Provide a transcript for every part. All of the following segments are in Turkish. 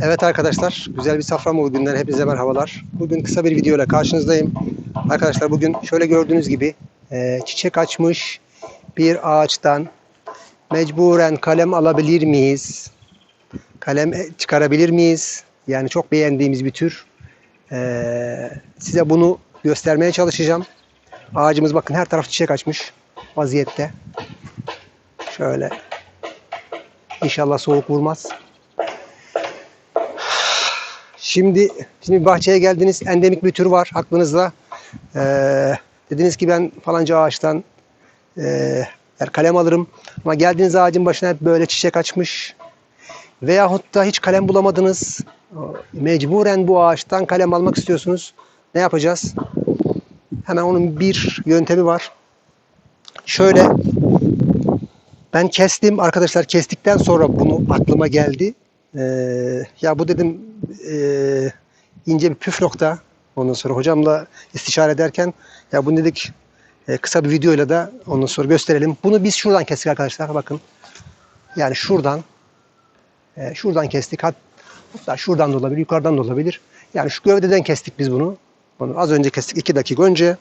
Evet arkadaşlar, güzel bir Safranbolu günden hepinize merhabalar. Bugün kısa bir video ile karşınızdayım. Arkadaşlar bugün şöyle gördüğünüz gibi e, çiçek açmış bir ağaçtan mecburen kalem alabilir miyiz? Kalem e, çıkarabilir miyiz? Yani çok beğendiğimiz bir tür. E, size bunu göstermeye çalışacağım. Ağacımız bakın her taraf çiçek açmış vaziyette. Şöyle. İnşallah soğuk vurmaz. Şimdi şimdi bahçeye geldiniz. Endemik bir tür var aklınızda. Ee, dediniz ki ben falanca ağaçtan e, er kalem alırım. Ama geldiğiniz ağacın başına hep böyle çiçek açmış. Veyahut da hiç kalem bulamadınız. Mecburen bu ağaçtan kalem almak istiyorsunuz. Ne yapacağız? Hemen onun bir yöntemi var. Şöyle ben kestim arkadaşlar kestikten sonra bunu aklıma geldi. Ee, ya bu dedim e, ince bir püf nokta. Ondan sonra hocamla istişare ederken ya bunu dedik e, kısa bir videoyla da ondan sonra gösterelim. Bunu biz şuradan kestik arkadaşlar bakın. Yani şuradan e, şuradan kestik. Hat- Hatta şuradan da olabilir, yukarıdan da olabilir. Yani şu gövdeden kestik biz bunu. Bunu az önce kestik 2 dakika önce.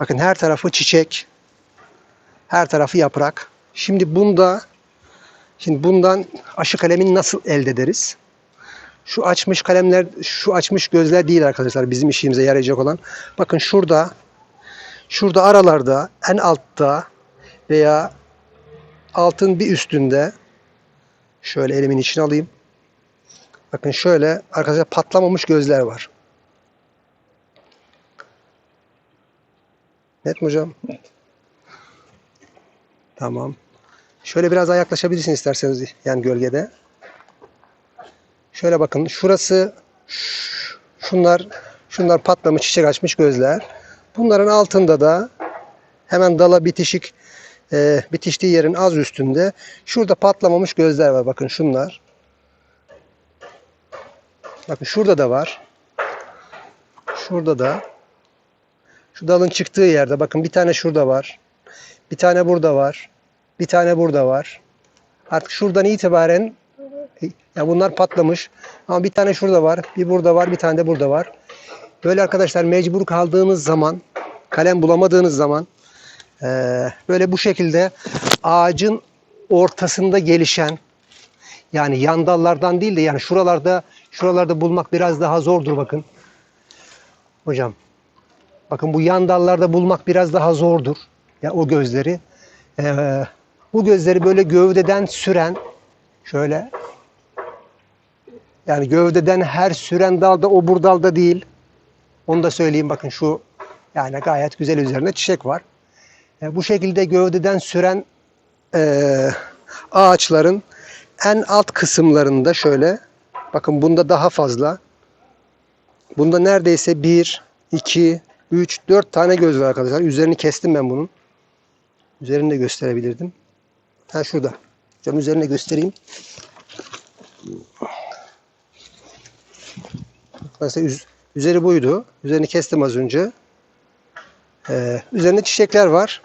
Bakın her tarafı çiçek. Her tarafı yaprak. Şimdi bunda Şimdi bundan aşı kalemini nasıl elde ederiz? Şu açmış kalemler, şu açmış gözler değil arkadaşlar bizim işimize yarayacak olan. Bakın şurada, şurada aralarda, en altta veya altın bir üstünde şöyle elimin içine alayım. Bakın şöyle arkadaşlar patlamamış gözler var. Net mi hocam? Tamam. Şöyle biraz daha yaklaşabilirsin isterseniz yani gölgede. Şöyle bakın şurası şunlar şunlar patlamış çiçek açmış gözler. Bunların altında da hemen dala bitişik e, bitiştiği yerin az üstünde şurada patlamamış gözler var. Bakın şunlar. Bakın şurada da var. Şurada da. Şu dalın çıktığı yerde bakın bir tane şurada var. Bir tane burada var. Bir tane burada var. Artık şuradan itibaren ya bunlar patlamış. Ama bir tane şurada var, bir burada var, bir tane de burada var. Böyle arkadaşlar mecbur kaldığınız zaman, kalem bulamadığınız zaman eee, böyle bu şekilde ağacın ortasında gelişen yani yan dallardan değil de yani şuralarda şuralarda bulmak biraz daha zordur bakın. Hocam bakın bu yan dallarda bulmak biraz daha zordur. Ya o gözleri. Ee, bu gözleri böyle gövdeden süren şöyle yani gövdeden her süren dalda o bur dalda değil. Onu da söyleyeyim bakın şu yani gayet güzel üzerinde çiçek var. E, bu şekilde gövdeden süren e, ağaçların en alt kısımlarında şöyle bakın bunda daha fazla. Bunda neredeyse 1, 2, 3, 4 tane göz var arkadaşlar. Üzerini kestim ben bunun. Üzerini de gösterebilirdim. Ha şurada. Cam üzerine göstereyim. Mesela üz- üzeri buydu. Üzerini kestim az önce. Ee, üzerinde çiçekler var.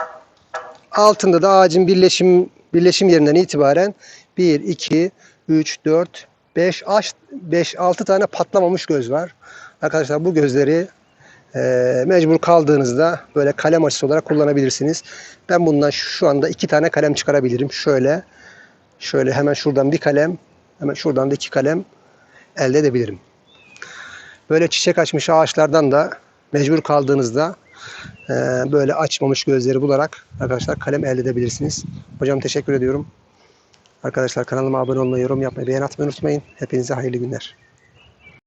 Altında da ağacın birleşim birleşim yerinden itibaren 1, 2, 3, 4, 5, 5, 6 tane patlamamış göz var. Arkadaşlar bu gözleri e, mecbur kaldığınızda böyle kalem açısı olarak kullanabilirsiniz. Ben bundan şu anda iki tane kalem çıkarabilirim. Şöyle, şöyle hemen şuradan bir kalem, hemen şuradan da iki kalem elde edebilirim. Böyle çiçek açmış ağaçlardan da mecbur kaldığınızda e, böyle açmamış gözleri bularak arkadaşlar kalem elde edebilirsiniz. Hocam teşekkür ediyorum. Arkadaşlar kanalıma abone olmayı, yorum yapmayı, beğen atmayı unutmayın. Hepinize hayırlı günler.